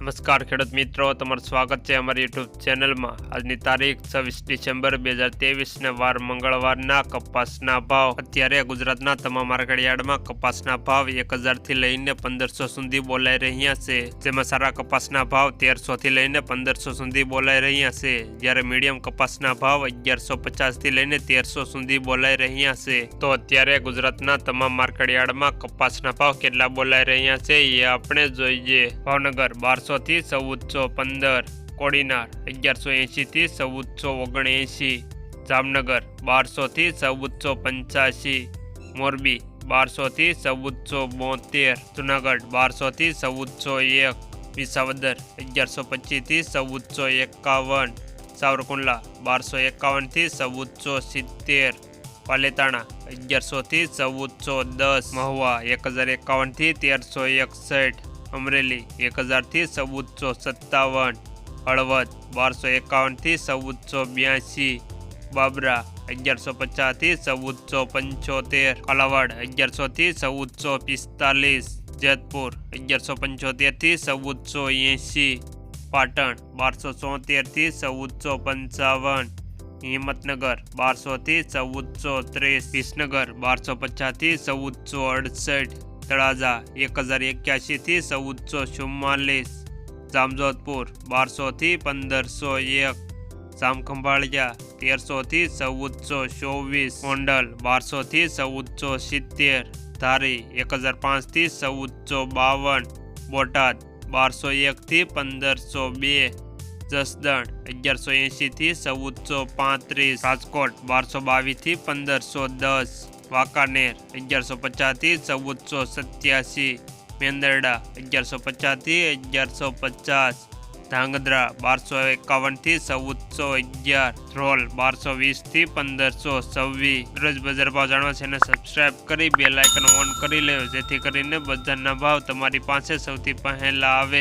નમસ્કાર ખેડૂત મિત્રો, તમારું સ્વાગત છે અમારી યુટ્યુબ ચેનલમાં. આજની તારીખ છવ્વીસ ડિસેમ્બર બે હજાર ત્રેવીસને વાર મંગળવારના કપાસના ભાવ. અત્યારે ગુજરાતના તમામ માર્કેટ યાર્ડમાં કપાસના ભાવ એક હજારથી લઈને પંદરસો સુધી બોલાઈ રહ્યા છે. જેમાં સારા કપાસના ભાવ તેરસોથી લઈને પંદરસો સુધી બોલાઈ રહ્યા છે. જ્યારે મીડિયમ કપાસના ભાવ અગિયારસો પચાસથી લઈને તેરસો સુધી બોલાઈ રહ્યા છે. તો અત્યારે ગુજરાતના તમામ માર્કેટ યાર્ડમાં કપાસના ભાવ કેટલા બોલાઈ રહ્યા છે એ આપણે જોઈએ. ભાવનગર બારસો થી ચૌદસો પંદર કોડીનાર અગિયારસો એંશી થી ચૌદસો ઓગણએંશી જામનગર બારસો થી ચૌદસો પંચ્યાસી મોરબી બારસો થી ચૌદસો બોતેર જુનાગઢ બારસો થી ચૌદસો એક વિસાવદર અગિયારસો પચીસ થી ચૌદસો એકાવન સાવરકુંડલા બારસો એકાવન થી ચૌદસો સિત્તેર પાલેતાણા અગિયારસો થી ચૌદસો દસ મહુવા એક હજાર એકાવન થી તેરસો એકસઠ અમરેલી એક હજાર થી ચૌદસો સત્તાવન હળવદ બારસો એકાવન થી ચૌદસો બ્યાસી બાબરા અગિયારસો પચાસ થી ચૌદસો પંચોતેર કાલાવાડ અગિયારસો થી ચૌદસો પિસ્તાલીસ જેતપુર અગિયારસો પંચોતેર થી ચૌદસો એંશી પાટણ બારસો ચોતેર થી ચૌદસો પંચાવન હિંમતનગર બારસો થી ચૌદસો ત્રીસ વિસનગર બારસો પચાસ થી ચૌદસો અડસઠ તળાજા એક હજાર એક્યાસી થી ચૌદસો ચુમ્માલીસ જામજોધપુર બારસો થી પંદરસો એક જામખંભાળિયા તેરસો થી ચૌદસો ચોવીસ ગોંડલ બારસો થી ચૌદસો સિત્તેર ધારી એક હજાર પાંચ થી ચૌદસો બાવન બોટાદ બારસો એક થી પંદરસો બે જસદણ અગિયારસો એંશી થી ચૌદસો પાંત્રીસ રાજકોટ બારસો બાવીસ થી પંદરસો દસ વાંકાનેર, અગિયારસો પચાસથી ચૌદસો સત્યાસી, મેંદરડા, અગિયારસો પચાસથી અગિયારસો પચાસ, ધાંગધ્રા, બારસો એકાવનથી ચૌદસો અગિયાર, ધ્રોલ, બારસો વીસથી પંદરસો છવ્વીસ. રોજ બજાર ભાવ જાણવા છે અને સબસ્ક્રાઇબ કરી બે લાઇકન ઓન કરી લેવો જેથી કરીને બજારના ભાવ તમારી પાસે સૌથી પહેલાં આવે.